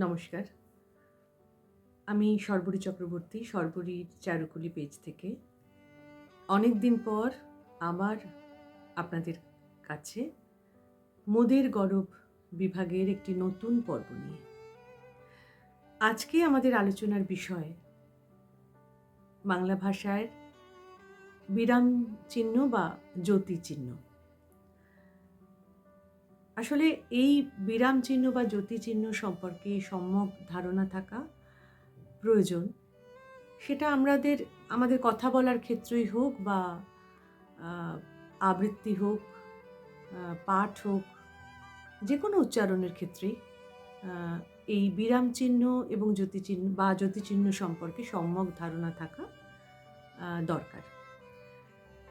নমস্কার। আমি সর্বরী চক্রবর্তী সর্বরীর চারুকুলি পেজ থেকে। অনেক দিন পর আবার আপনাদের কাছে মোদের গরব বিভাগের একটি নতুন পর্ব নিয়ে। আজকে আমাদের আলোচনার বিষয় বাংলা ভাষায় বিরাম চিহ্ন বা জ্যোতি চিহ্ন। আসলে এই বিরাম চিহ্ন বা জ্যোতি চিহ্ন সম্পর্কে সম্যক ধারণা থাকা প্রয়োজন। সেটা আমাদের আমাদের কথা বলার ক্ষেত্রেই হোক বা আবৃত্তি হোক পাঠ হোক যে কোনো উচ্চারণের ক্ষেত্রেই এই বিরাম চিহ্ন এবং জ্যোতি চিহ্ন বা জ্যোতি চিহ্ন সম্পর্কে সম্যক ধারণা থাকা দরকার।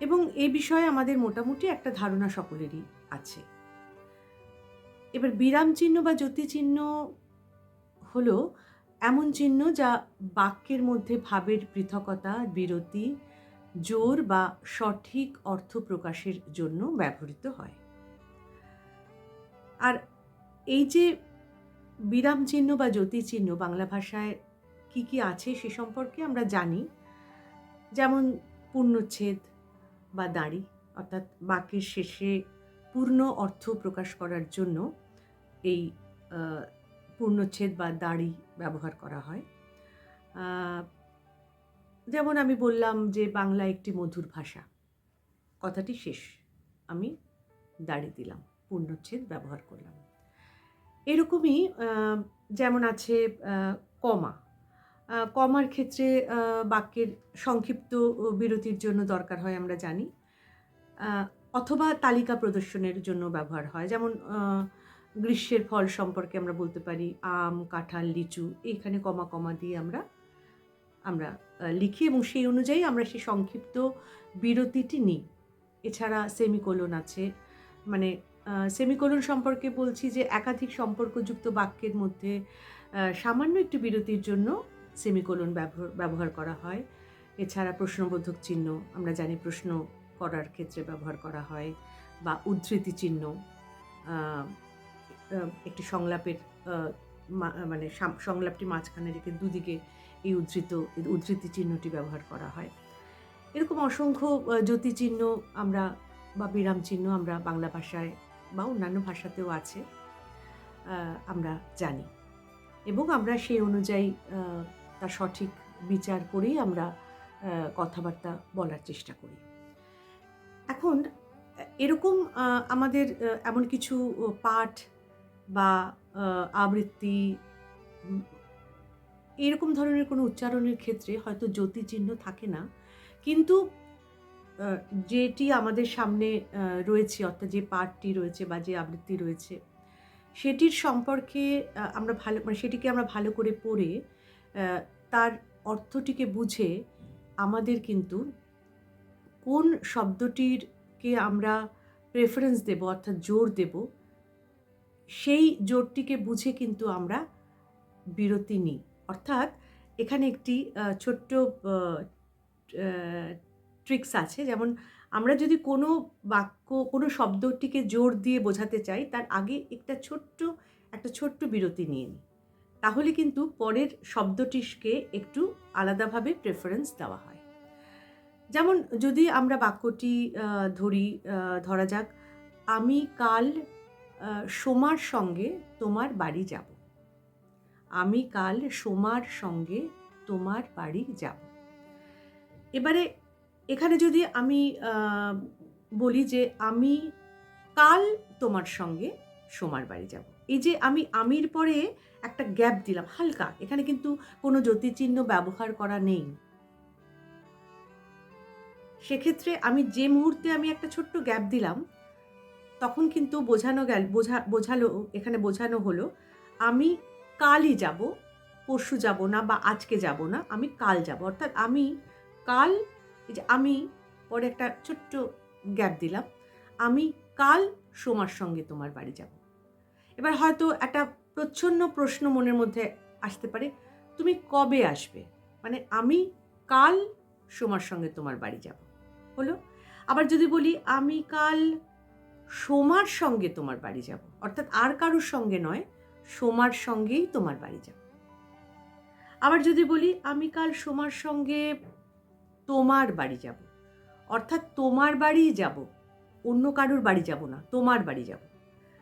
এবং এই বিষয়ে আমাদের মোটামুটি একটা ধারণা সকলেরই আছে। এবার বিরাম চিহ্ন বা চিহ্ন হলো এমন চিহ্ন যা বাক্যের মধ্যে ভাবের পৃথকতা, বিরতি, জোর বা সঠিক অর্থ প্রকাশের জন্য ব্যবহৃত হয়। আর এই যে বিরাম চিহ্ন বা চিহ্ন বাংলা ভাষায় কি কি আছে সে সম্পর্কে আমরা জানি। যেমন পূর্ণচ্ছেদ বা দাড়ি, অর্থাৎ বাক্যের শেষে পূর্ণ অর্থ প্রকাশ করার জন্য এই পূর্ণচ্ছেদ বা দাড়ি ব্যবহার করা হয়। যেমন আমি বললাম যে বাংলা একটি মধুর ভাষা। কথাটি শেষ। আমি দাড়ি দিলাম, পূর্ণচ্ছেদ ব্যবহার করলাম। এরকমই যেমন আছে কমা। কমার ক্ষেত্রে বাক্যের সংক্ষিপ্ত বিরতির জন্য দরকার হয় আমরা জানি। অথবা তালিকা প্রদর্শনের জন্য ব্যবহার হয়। যেমন গ্রীষ্মের ফল সম্পর্কে আমরা বলতে পারি, আম, কাঁঠাল, লিচু, এইখানে কমা কমা দিয়ে আমরা আমরা লিখি এবং সেই অনুযায়ী আমরা সেই সংক্ষিপ্ত বিরতিটি নিই। এছাড়া সেমিকোলন আছে। মানে সেমিকোলন সম্পর্কে বলছি যে একাধিক সম্পর্কযুক্ত বাক্যের মধ্যে সামান্য একটি বিরতির জন্য সেমিকোলন ব্যবহার ব্যবহার করা হয়। এছাড়া প্রশ্নবোধক চিহ্ন, আমরা জানি প্রশ্ন করার ক্ষেত্রে ব্যবহার করা হয়, বা উদ্ধৃতি চিহ্ন একটি সংলাপের মানে সংলাপটি মাঝখানে রেখে দুদিকে এই উদ্ধৃত উদ্ধৃতি চিহ্নটি ব্যবহার করা হয়। এরকম অসংখ্য জ্যোতি চিহ্ন আমরা বা বিরাম চিহ্ন আমরা বাংলা ভাষায় বা অন্যান্য ভাষাতেও আছে আমরা জানি। এবং আমরা সেই অনুযায়ী তার সঠিক বিচার করেই আমরা কথাবার্তা বলার চেষ্টা করি। এখন, এরকম আমাদের এমন কিছু পাঠ বা আবৃত্তি এরকম ধরনের কোনো উচ্চারণের ক্ষেত্রে হয়তো জ্যোতি চিহ্ন থাকে না। কিন্তু যেটি আমাদের সামনে রয়েছে, অর্থাৎ যে পাঠটি রয়েছে বা যে আবৃত্তি রয়েছে, সেটির সম্পর্কে আমরা ভালো মানে সেটিকে আমরা ভালো করে পড়ে তার অর্থটিকে বুঝে আমাদের কিন্তু কোন শব্দটিরকে আমরা প্রেফারেন্স দেব, অর্থাৎ জোর দেব সেই জোরটিকে বুঝে কিন্তু আমরা বিরতি নিই। অর্থাৎ এখানে একটি ছোট্ট ট্রিক্স আছে। যেমন আমরা যদি কোনো বাক্য, কোনো শব্দটিকে জোর দিয়ে বোঝাতে চাই, তার আগে একটা ছোট্ট একটা ছোট্ট বিরতি নিয়ে নিই। তাহলে কিন্তু পরের শব্দটিকে একটু আলাদাভাবে প্রেফারেন্স দেওয়া হয়। যেমন যদি আমরা বাক্যটি ধরি ধরা যাক, আমি কাল সোমার সঙ্গে তোমার বাড়ি যাব। আমি কাল সোমার সঙ্গে তোমার বাড়ি যাব। এবারে এখানে যদি আমি বলি যে আমি কাল তোমার সঙ্গে সোমার বাড়ি যাব। এই যে আমি আমির পরে একটা গ্যাপ দিলাম, হালকা। এখানে কিন্তু কোনো জ্যোতিচিহ্ন ব্যবহার করা নেই। সেক্ষেত্রে আমি যে মুহূর্তে আমি একটা ছোট্ট গ্যাপ দিলাম তখন কিন্তু বোঝানো গেল, বোঝা, বোঝালো, এখানে বোঝানো হলো, আমি কালই যাব, পরশু যাব না বা আজকে যাব না, আমি কাল যাব। অর্থাৎ আমি কাল, এই যে আমি, পরে একটা ছোট্ট গ্যাপ দিলাম, আমি কাল সোমার সঙ্গে তোমার বাড়ি যাব। এবার হয়তো একটা প্রচ্ছন্ন প্রশ্ন মনের মধ্যে আসতে পারে, তুমি কবে আসবে? মানে আমি কাল সোমার সঙ্গে তোমার বাড়ি যাব। হলো? আবার যদি বলি, আমি কাল সোমার সঙ্গে তোমার বাড়ি যাব। অর্থাৎ আর কারোর সঙ্গে নয়, সোমার সঙ্গেই তোমার বাড়ি যাব। আবার যদি বলি, আমি কাল সোমার সঙ্গে তোমার বাড়ি যাব। অর্থাৎ তোমার বাড়িই যাব, অন্য কারোর বাড়ি যাব না, তোমার বাড়ি যাব।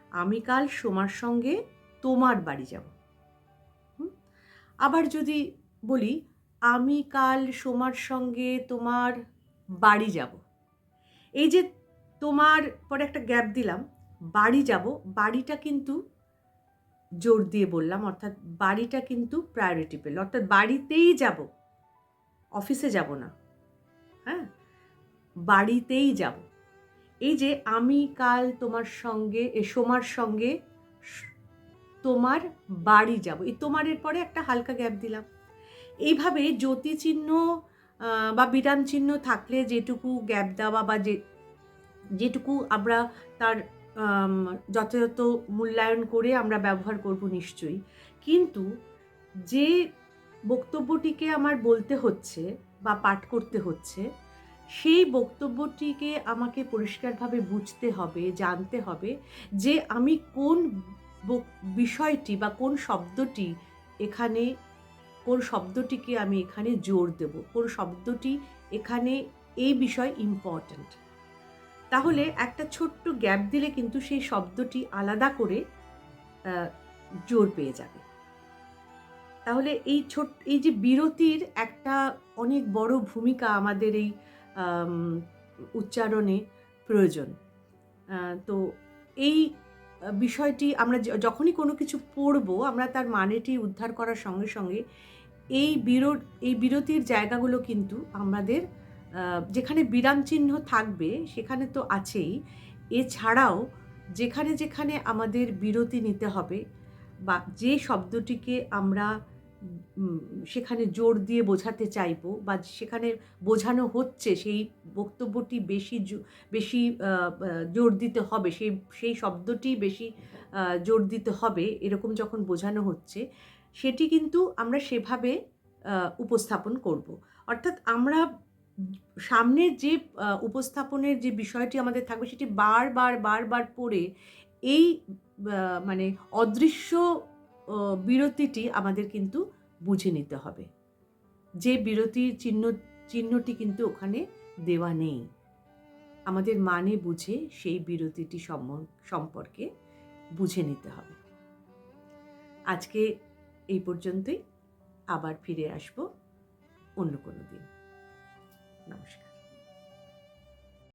আমি কাল সোমার সঙ্গে তোমার বাড়ি যাব। আবার যদি বলি, আমি কাল সোমার সঙ্গে তোমার বাড়ি যাব। এই যে তোমার পরে একটা গ্যাপ দিলাম, বাড়ি যাব। বাড়িটা কিন্তু জোর দিয়ে বললাম, অর্থাৎ বাড়িটা কিন্তু প্রায়োরিটি পেল। অর্থাৎ বাড়িতেই যাব। অফিসে যাব না। হ্যাঁ? বাড়িতেই যাব। এই যে আমি, কাল তোমার সঙ্গে, এ সোমার সঙ্গে তোমার বাড়ি যাব। এই তোমারের পরে একটা হালকা গ্যাপ দিলাম। এইভাবে জ্যোতি চিহ্ন বা বিরাম চিহ্ন থাকলে যেটুকু গ্যাপ দেওয়া বা যে যেটুকু আমরা তার যথাযথ মূল্যায়ন করে আমরা ব্যবহার করব নিশ্চয়ই। কিন্তু যে বক্তব্যটিকে আমার বলতে হচ্ছে বা পাঠ করতে হচ্ছে, সেই বক্তব্যটিকে আমাকে পরিষ্কারভাবে বুঝতে হবে, জানতে হবে যে আমি কোন বিষয়টি বা কোন শব্দটি এখানে, কোন শব্দটিকে আমি এখানে জোর দেব, কোন শব্দটি এখানে এই বিষয় ইম্পর্ট্যান্ট তাহলে একটা ছোট্ট গ্যাপ দিলে কিন্তু সেই শব্দটি আলাদা করে জোর পেয়ে যাবে। তাহলে এই ছোট, এই যে বিরতির একটা অনেক বড় ভূমিকা আমাদের এই উচ্চারণে প্রয়োজন। তো এই বিষয়টি আমরা যখনই কোনো কিছু পড়ব, আমরা তার মানেটি উদ্ধার করার সঙ্গে সঙ্গে এই বিরো এই বিরতির জায়গাগুলো কিন্তু আমাদের যেখানে বিরাম চিহ্ন থাকবে, সেখানে তো আছেই। এছাড়াও, যেখানে যেখানে আমাদের বিরতি নিতে হবে, বা যে শব্দটিকে আমরা সেখানে জোর দিয়ে বোঝাতে চাইব, বা সেখানে বোঝানো হচ্ছে, সেই বক্তব্যটি বেশি বেশি জোর দিতে হবে, সেই সেই শব্দটি বেশি জোর দিতে হবে, এরকম যখন বোঝানো হচ্ছে, সেটি কিন্তু আমরা সেভাবে উপস্থাপন করব। অর্থাৎ আমরা সামনের যে উপস্থাপনের যে বিষয়টি আমাদের থাকবে সেটি বারবার বারবার পড়ে এই মানে অদৃশ্য বিরতিটি আমাদের কিন্তু বুঝে নিতে হবে। যে বিরতির চিহ্ন, চিহ্নটি কিন্তু ওখানে দেওয়া নেই। আমাদের মানে বুঝে সেই বিরতিটি সম্পর্কে বুঝে নিতে হবে। আজকে এই পর্যন্তই। আবার ফিরে আসব অন্য কোনো দিন। নমস্কার